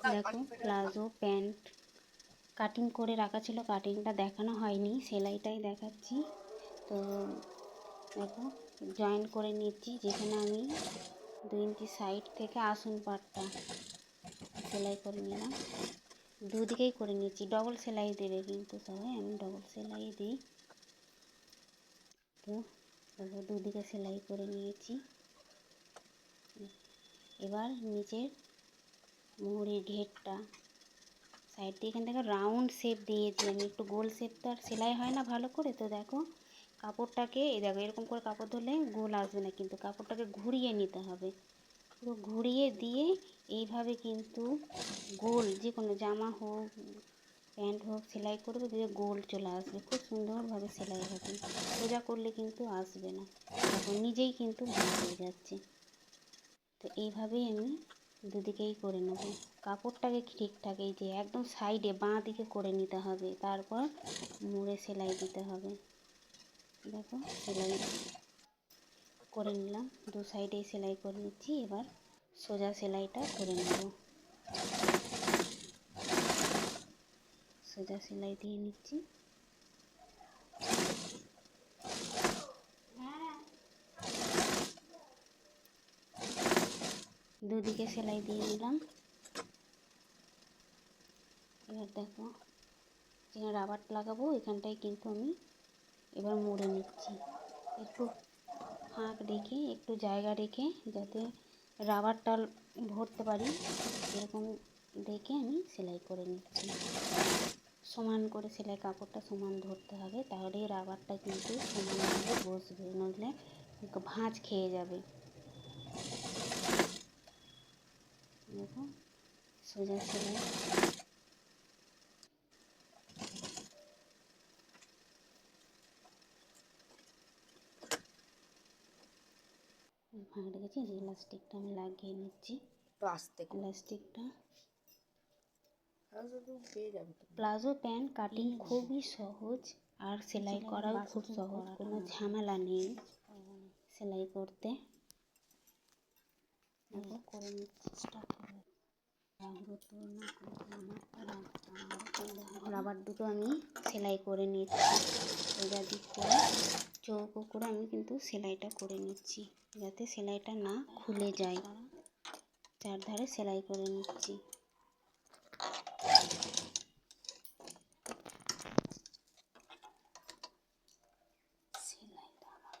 দেখো, palazzo pant. Cutting করে রাখা ছিল, কাটিংটা দেখানো হয়নি, সেলাইটাই দেখাচ্ছি। তো দেখো জয়েন করে নিচ্ছি, যেখানে আমি দু ইঞ্চি সাইড থেকে আসন পাটটা সেলাই করে নিলাম। দুদিকেই করে নিচ্ছি ডবল সেলাই দেবে কিন্তু সবাই, আমি ডবল সেলাই দিই। তো দেখো, দুদিকে সেলাই করে নিয়েছি। এবার নিচের মুহুরির ঘেরটা। সাইড দিয়ে এখান থেকে রাউন্ড শেপ দিয়েছি আমি। একটু গোল শেপ তো আর সেলাই হয় না ভালো করে। তো দেখো, কাপড়টাকে, এই দেখো, এরকম করে কাপড় ধরলে গোল আসবে না কিন্তু কাপড়টাকে ঘুরিয়ে নিতে হবে। পুরো ঘুরিয়ে দিয়ে এইভাবে কিন্তু গোল, যে কোনো জামা হোক, প্যান্ট হোক, সেলাই করবে, দিয়ে গোল চলে আসবে। খুব সুন্দরভাবে সেলাই হবে। সোজা করলে কিন্তু আসবে না। এখন নিজেই কিন্তু ভালো হয়ে যাচ্ছে। তো এইভাবেই আমি দুদিকেই করে নেব। কাপড়টাকে ঠিকঠাক এই যে একদম সাইডে বাঁ দিকে করে নিতে হবে, তারপর মুড়ে সেলাই দিতে হবে। দেখো, সেলাই করে নিলাম, দু সাইডে সেলাই করে নিচ্ছি, এবার সোজা সেলাইটা করে নেব। সোজা সেলাই দিয়ে নিচ্ছি। দুদিকে সেলাই দিয়ে নিলাম এবার দেখো যেখানে রাবার লাগাবো, এখানটায় কিন্তু আমি এবার মুড়ে নিচ্ছি। একটু ফাঁক রেখে, একটু জায়গা রেখে যাতে রাবারটা ভরতে পারি, এরকম দেখে আমি সেলাই করে নিচ্ছি। সমান করে সেলাই, কাপড়টা সমান ধরতে হবে তাহলে রাবারটা কিন্তু সমানভাবে বসবে, নইলে ভাঁজ খেয়ে যাবে। দেখো সোজা সেলাই ফাঁক রেখেছি যে ইলাস্টিকটা আমি লাগিয়ে নিচ্ছি। আস্তে ইলাস্টিকটা প্লাজো প্যান্ট কাটিং খুবই সহজ আর সেলাই করাও খুব সহজ কোনো ঝামেলা নেই। সেলাই করতে। করে নিচ্ছি রাবার দুটো আমি সেলাই করে নিচ্ছি। সোজা দিক করে চৌকো করে আমি কিন্তু সেলাইটা করে নিচ্ছি, যাতে সেলাইটা না খুলে যায়। চারধারে সেলাই করে নিচ্ছি সেলাইটা আমার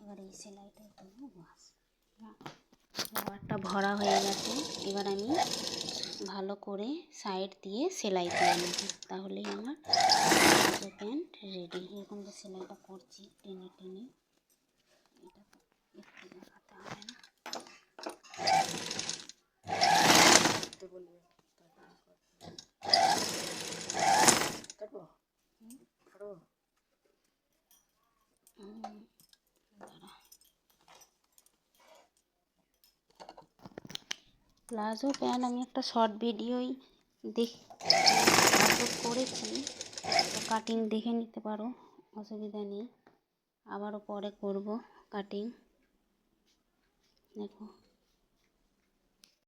এবার এই সেলাইটা বাস রাবারটা ভরা হয়ে গেছে। এবার আমি ভালো করে সাইড দিয়ে সেলাই দিয়ে নেব। তাহলেই আমার প্যান্ট রেডি এরকম যে সেলাইটা করছি টেনে টেনে এটা একটু দেখাতে হবে না। কাটবো? কাটবো? প্লাজো প্যান্ট আমি একটা শর্ট ভিডিওই দেখ করেছি। কাটিং দেখে নিতে পারো, অসুবিধা নেই। আবারও পরে করব কাটিং দেখো।